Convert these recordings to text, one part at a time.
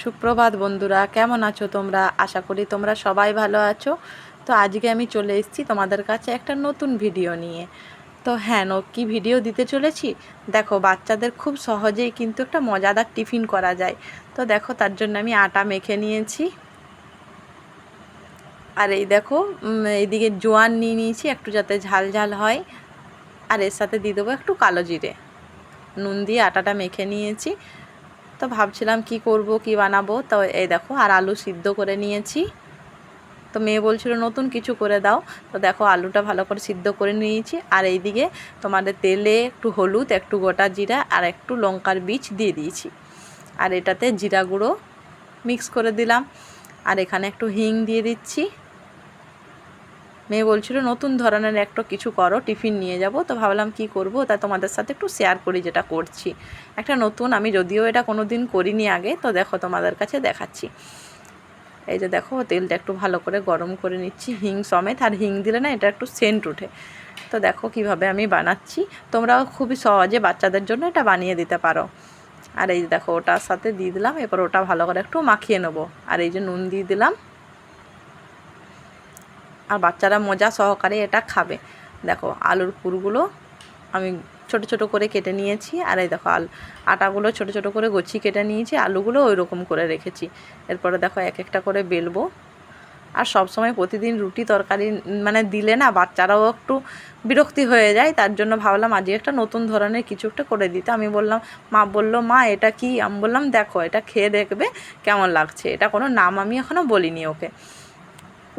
সুপ্রভাত বন্ধুরা, কেমন আছো তোমরা? আশা করি তোমরা সবাই ভালো আছো। তো আজকে আমি চলে এসেছি তোমাদের কাছে একটা নতুন ভিডিও নিয়ে। তো হ্যাঁ কী ভিডিও দিতে চলেছি? দেখো, বাচ্চাদের খুব সহজেই কিন্তু একটা মজাদার টিফিন করা যায়। তো দেখো, তার জন্য আমি আটা মেখে নিয়েছি। আর এই দেখো এইদিকে জোয়ান নিয়ে নিয়েছি, একটু যাতে ঝাল ঝাল হয়। আর এর সাথে দিয়ে দেবো একটু কালো জিরে। নুন দিয়ে আটাটা মেখে নিয়েছি। তো ভাবছিলাম কি করব, কি বানাবো। তো এই দেখো, আর আলু সিদ্ধ করে নিয়েছি। তো মেয়ে বলছিল, নতুন কিছু করে দাও। তো দেখো, আলুটা ভালো করে সিদ্ধ করে নিয়েছি। আর এইদিকে তোমাদের তেলে একটু হলুদ, একটু গোটা জিরা আর একটু লঙ্কার বীজ দিয়ে দিয়েছি। আর এটাতে জিরা গুঁড়ো মিক্স করে দিলাম। আর এখানে একটু হিং দিয়ে দিচ্ছি। মেয়ে বলছিল, নতুন ধরনের একটা কিছু করো, টিফিন নিয়ে যাব। তো ভাবলাম, কি করব? তা তোমাদের সাথে একটু শেয়ার করি যেটা করছি। একটা নতুন, আমি যদিও এটা কোনো দিন করিনি আগে, তো দেখো তোমাদের কাছে দেখাচ্ছি। এই যে দেখো, তেলটা একটু ভালো করে গরম করে নিচ্ছি, হিং সমেত, আর হিং দিলে না এটা একটু সেন্ট উঠে তো দেখো কীভাবে আমি বানাচ্ছি। তোমরাও খুবই সহজে বাচ্চাদের জন্য এটা বানিয়ে দিতে পারো। আর এই যে দেখো, ওটার সাথে দিয়ে দিলাম, এরপর ওটা ভালো করে একটু মাখিয়ে নেব। আর এই যে নুন দিয়ে দিলাম। আর বাচ্চারা মজা সহকারে এটা খাবে। দেখো, আলুর পুরগুলো আমি ছোট ছোট করে কেটে নিয়েছি। আর এই দেখো, আল আটাগুলো ছোট ছোট করে গছি কেটে নিয়েছি। আলুগুলো ওই রকম করে রেখেছি। এরপরে দেখো, এক একটা করে বেলবো। আর সব সময় প্রতিদিন রুটি তরকারি মানে দিলে না বাচ্চারাও একটু বিরক্তি হয়ে যায়। তার জন্য ভাবলাম আজকে একটা নতুন ধরনের কিছু একটা করে দিতে আমি বললাম, মা বলল, মা, এটা কি? আমি বললাম, দেখো, এটা খেয়ে দেখবে কেমন লাগছে। এটা কোনো নাম আমি এখনও বলিনি ওকে।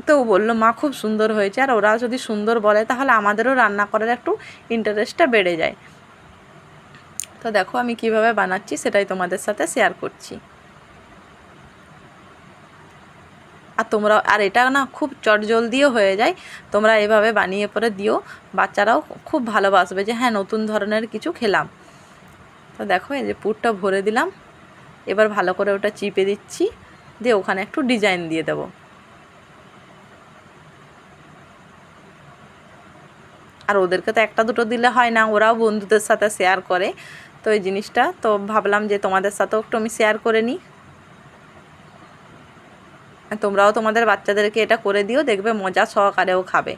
তো বলল, মা, খুব সুন্দর হয়েছে। আর ওরা যদি সুন্দর বলে, তাহলে আমাদেরও রান্না করার একটু ইন্টারেস্টটা বেড়ে যায়। তো দেখো আমি কীভাবে বানাচ্ছি, সেটাই তোমাদের সাথে শেয়ার করছি। আর তোমরা আর এটা না খুব চটজলদিও হয়ে যায়। তোমরা এভাবে বানিয়ে পরে দিও। বাচ্চারাও খুব ভালোবাসবে যে হ্যাঁ নতুন ধরনের কিছু খেলাম। তো দেখো, এই যে পুরটা ভরে দিলাম। এবার ভালো করে ওটা চিপে দিচ্ছি। দিয়ে ওখানে একটু ডিজাইন দিয়ে দেবো। আর ওদেরকে তো একটা দুটো দিলে হয় না, ওরাও বন্ধুদের সাথে শেয়ার করে। তো এই জিনিসটা, তো ভাবলাম যে তোমাদের সাথেও একটু আমি শেয়ার করে নিই। তোমরাও তোমাদের বাচ্চাদেরকে এটা করে দিও, দেখবে মজা সহকারেও খাবে।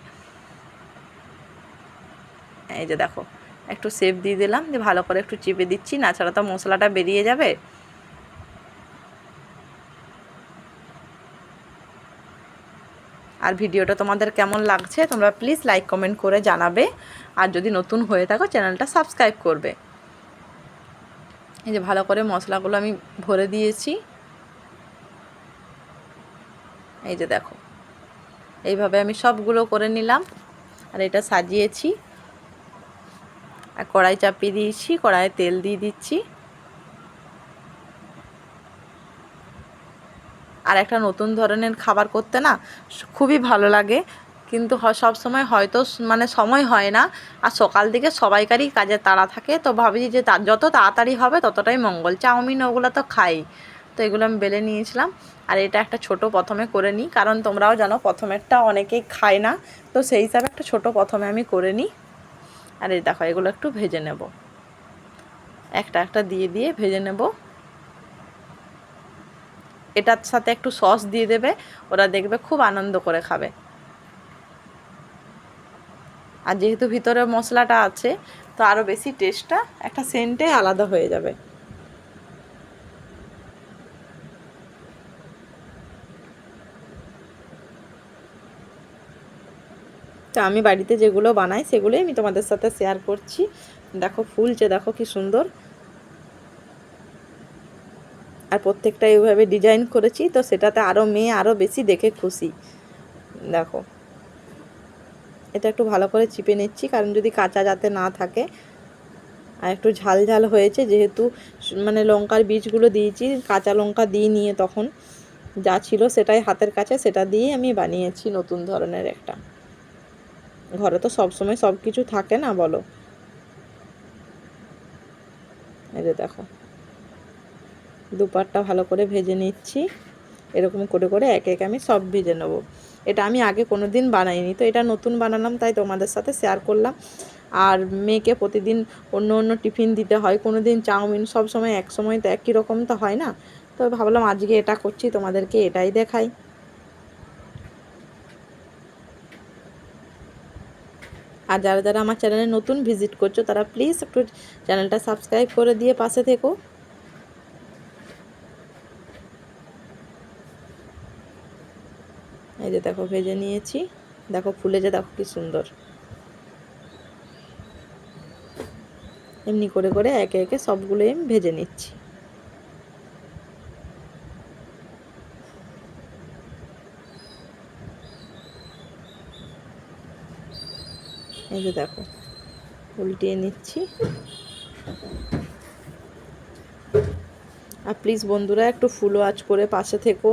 এই যে দেখো, একটু সেপ দিয়ে দিলাম যে ভালো করে একটু চিপে দিচ্ছি, না ছাড়া তো মশলাটা বেরিয়ে যাবে। আর ভিডিওটা তোমাদের কেমন লাগছে, তোমরা প্লিজ লাইক কমেন্ট করে জানাবে। আর যদি নতুন হয়ে থাকো চ্যানেলটা সাবস্ক্রাইব করবে। এই যে ভালো করে মশলাগুলো আমি ভরে দিয়েছি। এই যে দেখো, এইভাবে আমি সবগুলো করে নিলাম। আর এটা সাজিয়েছি। আর কড়াই চাপিয়ে দিয়েছি, কড়াইয়ে তেল দিয়ে দিচ্ছি। আর একটা নতুন ধরনের খাবার করতে না খুবই ভালো লাগে। কিন্তু সব সময় হয়তো মানে সময় হয় না। আর সকাল দিকে সবাইকারই কাজে তাড়া থাকে। তো ভাবি যে যত তাড়াতাড়ি হবে ততটাই মঙ্গল। চাউমিন ওগুলো তো খাই। তো এগুলো আমি বেলে নিয়েছিলাম। আর এটা একটা ছোট প্রথমে করে নিই। কারণ তোমরাও জানো প্রথমেরটা অনেকেই খায় না। তো সেই হিসাবে একটা ছোট প্রথমে আমি করে নিই। আর এই দেখো, এগুলো একটু ভেজে নেব। একটা একটা দিয়ে দিয়ে ভেজে নেব। এটার সাথে একটু সস দিয়ে দেবে, ওরা দেখবে খুব আনন্দ করে খাবে। আর যেহেতু ভিতরে মশলাটা আছে, তো আরও বেশি টেস্টটা একটা সেন্টে আলাদা হয়ে যাবে। তো আমি বাড়িতে যেগুলো বানাই, সেগুলোই আমি তোমাদের সাথে শেয়ার করছি। দেখো ফুলছে, দেখো কি সুন্দর। আর প্রত্যেকটা এইভাবে ডিজাইন করেছি, তো সেটাতে আরও মেয়ে আরও বেশি দেখে খুশি। দেখো। এটা একটু ভালো করে চিপে নিচ্ছি, কারণ যদি কাঁচা যাতে না থাকে, আর একটু ঝাল ঝাল হয়েছে, যেহেতু মানে লঙ্কার বীজগুলো দিয়েছি, কাঁচা লঙ্কা দিই নিয়ে তখন যা ছিল সেটাই হাতের কাছে, সেটা দিয়ে আমি বানিয়েছি নতুন ধরনের একটা। ঘরে তো সব সময় সব কিছু থাকে না বলো? এই যে দেখো। দুপাটটা ভালো করে ভেজে নিচ্ছি। এরকম করে করে এক এক আমি সব ভেজে নেব। এটা আমি আগে কোনো দিন বানাইনি, তো এটা নতুন বানালাম, তাই তোমাদের সাথে শেয়ার করলাম। আর মেয়েকে প্রতিদিন অন্য অন্য টিফিন দিতে হয় কোনো দিন চাউমিন সব সময় এক সময় তো একই রকম তো হয় না। তো ভাবলাম আজকে এটা করছি, তোমাদেরকে এটাই দেখাই। আর যারা যারা আমার চ্যানেলে নতুন ভিজিট করছ, তারা প্লিজ একটু চ্যানেলটা সাবস্ক্রাইব করে দিয়ে পাশে থেকো। এই যে দেখো ভেজে নিয়েছি। দেখো ফুলে যে দেখো কি সুন্দর। এমনি করে করে একে একে সবগুলোই আমি ভেজে নিচ্ছি। এই যে দেখো, উল্টিয়ে নিচ্ছি। আর প্লিজ বন্ধুরা একটু ফুলো আঁচ করে পাশে থেকো।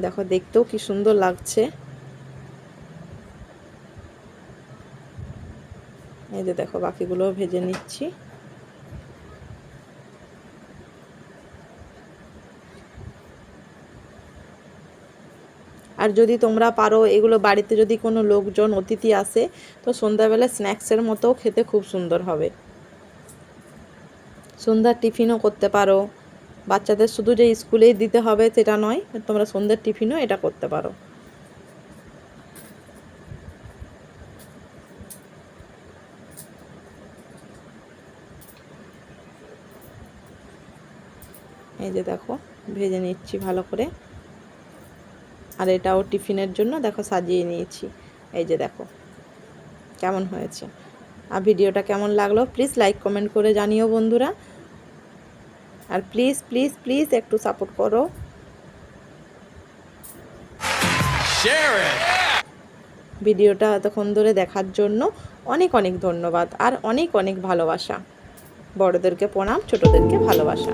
দেখো, দেখতেও কি সুন্দর লাগছে। এই যে দেখো বাকিগুলো ভেজে নিচ্ছি। আর যদি তোমরা পারো, এগুলো বাড়িতে যদি কোনো লোকজন, অতিথি আসে, তো সন্ধ্যাবেলা স্ন্যাক্সের মতোও খেতে খুব সুন্দর হবে। সন্ধ্যার টিফিনও করতে পারো। বাচ্চাদের শুধু যে স্কুলেই দিতে হবে সেটা নয়, তোমরা সন্ধ্যের টিফিনও এটা করতে পারো। এই যে দেখো, ভেজে নিচ্ছি ভালো করে। আর এটাও টিফিনের জন্য দেখো সাজিয়ে নিয়েছি। এই যে দেখো, কেমন হয়েছে। আর ভিডিওটা কেমন লাগল প্লিজ লাইক কমেন্ট করে জানিও বন্ধুরা। আর প্লিজ প্লিজ প্লিজ একটু সাপোর্ট করো। ভিডিওটা এতক্ষণ ধরে দেখার জন্য অনেক অনেক ধন্যবাদ আর অনেক অনেক ভালোবাসা। বড়দেরকে প্রণাম ছোটদেরকে ভালোবাসা।